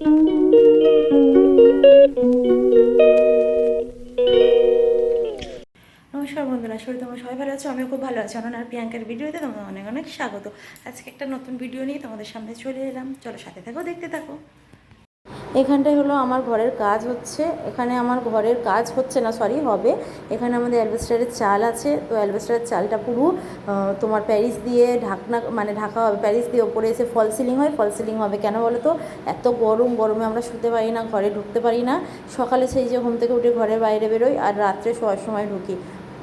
নমস্কার বন্ধুরা, শরীর তোমার সবাই ভালো আছো? আমিও খুব ভালো আছি। অনন প্রিয়াঙ্কার ভিডিওতে তোমাদের অনেক অনেক স্বাগত। আজকে একটা নতুন ভিডিও নিয়ে তোমাদের সামনে চলে এলাম। চলো সাথে থাকো দেখতে থাকো। এখানটায় হলো আমার ঘরের কাজ হচ্ছে। এখানে আমার ঘরের কাজ হচ্ছে না সরি হবে। এখানে আমাদের অ্যালবেস্টারের চাল আছে। তো অ্যালবেস্টারের চালটা পুরো তোমার প্যারিস দিয়ে ঢাকনা মানে ঢাকা হবে। প্যারিস দিয়ে ওপরে এসে ফল সিলিং হয়, ফল সিলিং হবে। কেন বলো তো? এত গরম, গরমে আমরা শুতে পারি না, ঘরে ঢুকতে পারি না। সকালে সেই যে ঘুম থেকে উঠে ঘরের বাইরে বেরোই আর রাত্রে শোয়ার সময় ঢুকি।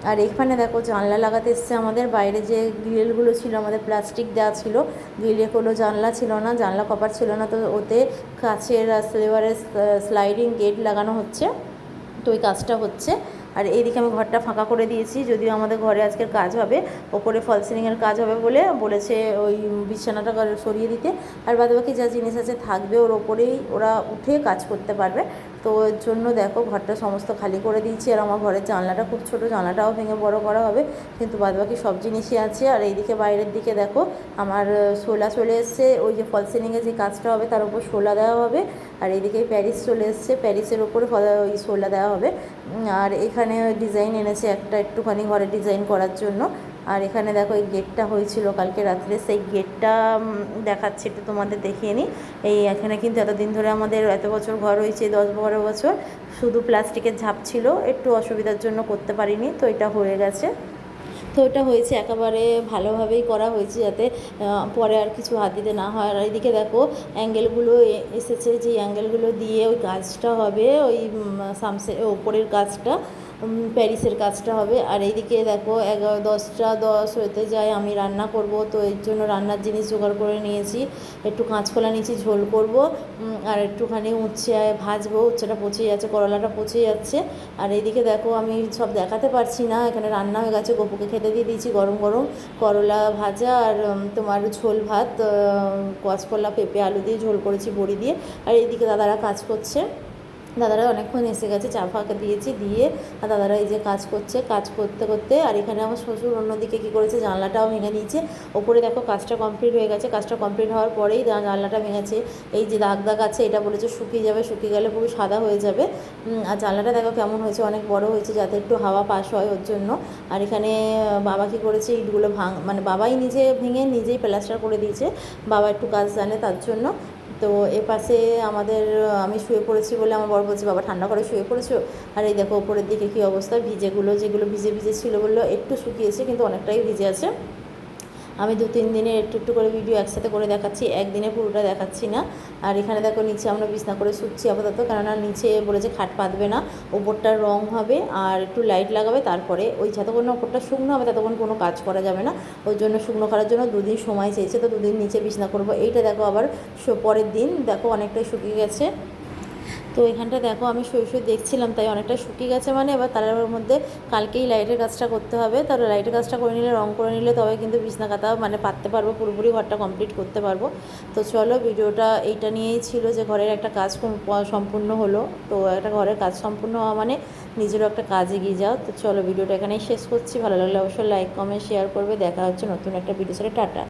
আর এখানে দেখো জানলা লাগাতে এসছে আমাদের। বাইরে যে গ্রিলগুলো ছিল, আমাদের প্লাস্টিক দেওয়া ছিল, গ্রিলে কোনো জানলা ছিল না, জানলা কপার ছিল না, তো ওতে কাচের সিলভারের স্লাইডিং গেট লাগানো হচ্ছে, তো ওই কাজটা হচ্ছে। আর এইদিকে আমি ঘরটা ফাঁকা করে দিয়েছি, যদিও আমাদের ঘরে আজকের কাজ হবে, ওপরে ফল সিলিংয়ের কাজ হবে বলে বলেছে ওই বিছানাটা সরিয়ে দিতে। আর বাদবাকি যা জিনিস আছে থাকবে, ওর ওপরেই ওরা উঠে কাজ করতে পারবে। তো এর জন্য দেখো ঘরটা সমস্ত খালি করে দিয়েছি আর আমার ঘরের জানলাটা খুব ছোট, জানলাটাও ভেঙে বড় করা হবে। কিন্তু বাদবাকি সব জিনিসই আছে। আর এইদিকে বাইরের দিকে দেখো আমার শোলা চলে এসছে। ওই যে ফল সিলিংয়ে যে কাজটা হবে তার উপর শোলা দেওয়া হবে। আর এইদিকে প্যারিস চলে এসছে। প্যারিসের ওপরে ওই শোলা দেওয়া হবে। আর এখানে ডিজাইন এনেছে একটা একটুখানি ঘরে ডিজাইন করার জন্য। আর এখানে দেখো এই গেটটা হয়েছিল কালকে রাত্রে। সেই গেটটা দেখাচ্ছি একটু তোমাদের দেখিয়ে নিই। এই এখানে কিন্তু এতদিন ধরে আমাদের এত বছর ঘর হয়েছে দশ বারো বছর। শুধু প্লাস্টিকের ঝাপ ছিল একটু অসুবিধার জন্য করতে পারিনি তো এটা হয়ে গেছে। তো ওটা হয়েছে একেবারে ভালোভাবেই করা হয়েছে যাতে পরে আর কিছু হাত দিতে না হয়। আর এইদিকে দেখো অ্যাঙ্গেলগুলো এসেছে যে অ্যাঙ্গেলগুলো দিয়ে ওই গাছটা হবে ওই সামসে ওপরের উম, প্যারিসের কাজটা হবে। আর এইদিকে দেখো, এগারো, দশটা, দশ হতে যায়, আমি রান্না করব। তো এর জন্য রান্নার জিনিস জোগাড় করে নিয়েছি। একটু কাঁচকলা নিয়েছি, ঝোল করব। আর একটুখানি উচ্ছে ভাজবো। উচ্ছেটা পচে যাচ্ছে, করলাটা পচে যাচ্ছে। আর এইদিকে দেখো, আমি সব দেখাতে পারছি না। এখানে রান্না হয়ে গেছে, গপুকে খেতে দিয়ে দিয়েছি গরম গরম করলা ভাজা আর তোমার ঝোল ভাত কাঁচকলা, পেঁপে, আলু দিয়ে ঝোল করেছি, বড়ি দিয়ে। আর এইদিকে দাদারা কাজ করছে। দাদারা অনেকক্ষণ এসে গেছে, চা ফাঁকা দিয়েছি, দিয়ে আর দাদারা এই যে কাজ করছে, কাজ করতে করতে আর এখানে আমার শ্বশুর অন্যদিকে কী করেছে, জানলাটাও ভেঙে দিয়েছে। ওপরে দেখো কাজটা কমপ্লিট হয়ে গেছে, কাজটা কমপ্লিট হওয়ার পরেই জানলাটা ভেঙেছে। এই যে দাগ দাগ আছে, এটা বলেছে শুকিয়ে যাবে, শুকিয়ে গেলে পুরো সাদা হয়ে যাবে। আর জানলাটা দেখো কেমন হয়েছে, অনেক বড় হয়েছে, যাতে একটু হাওয়া পাস হয় ওর জন্য। আর এখানে বাবা কী করেছে, ইটগুলো ভাঙ মানে বাবাই নিজে ভেঙে নিজেই প্লাস্টার করে দিয়েছে। বাবা একটু কাজ জানে তার জন্য। তো এ পাশে আমাদের, আমি শুয়ে পড়েছি বলে আমার বড় বলছে, বাবা, ঠান্ডা করে শুয়ে পড়েছো? আর এই দেখো, ওপরের দিকে কী অবস্থা? ভিজেগুলো, যেগুলো ভিজে ভিজে ছিল বলল, একটু শুকিয়েছে, কিন্তু অনেকটাই ভিজে আছে। আমি দু তিন দিনে একটু একটু করে ভিডিও একসাথে করে দেখাচ্ছি, একদিনে পুরোটা দেখাচ্ছি না। আর এখানে দেখো নিচে আমরা বিছনা করে শুচ্ছি আপাতত, কেননা নিচে বলেছে খাট পাতবে না ওপরটার রং হবে আর একটু লাইট লাগাবে, তারপরে ওই যতক্ষণ ওপরটা শুকনো হবে ততক্ষণ কোনো কাজ করা যাবে না। ওই জন্য শুকনো করার জন্য দুদিন সময় চেয়েছে, তো দুদিন নিচে বিছনা করব। এইটা দেখো আবার পরের দিন, দেখো অনেকটাই শুকিয়ে গেছে। তো এখানটা দেখো আমি শুয়ে শুয়ে দেখছিলাম, তাই অনেকটা শুকিয়ে গেছে মানে এবার তার মধ্যে কালকেই লাইটের কাজটা করতে হবে। তার লাইটের কাজটা করে নিলে, রং করে নিলে তবে কিন্তু বিছনা কাতা মানে পাততে পারব, পুরোপুরি ঘরটা কমপ্লিট করতে পারব। তো চলো ভিডিওটা এইটা নিয়েই ছিল যে ঘরের একটা কাজ সম্পূর্ণ হলো। তো একটা ঘরের কাজ সম্পূর্ণ হওয়া মানে নিজেরও একটা কাজ এগিয়ে যাও। তো চলো ভিডিওটা এখানেই শেষ করছি। ভালো লাগলে অবশ্যই লাইক কমেন্ট শেয়ার করবে। দেখা হচ্ছে নতুন একটা ভিডিও সাথে। টাটা।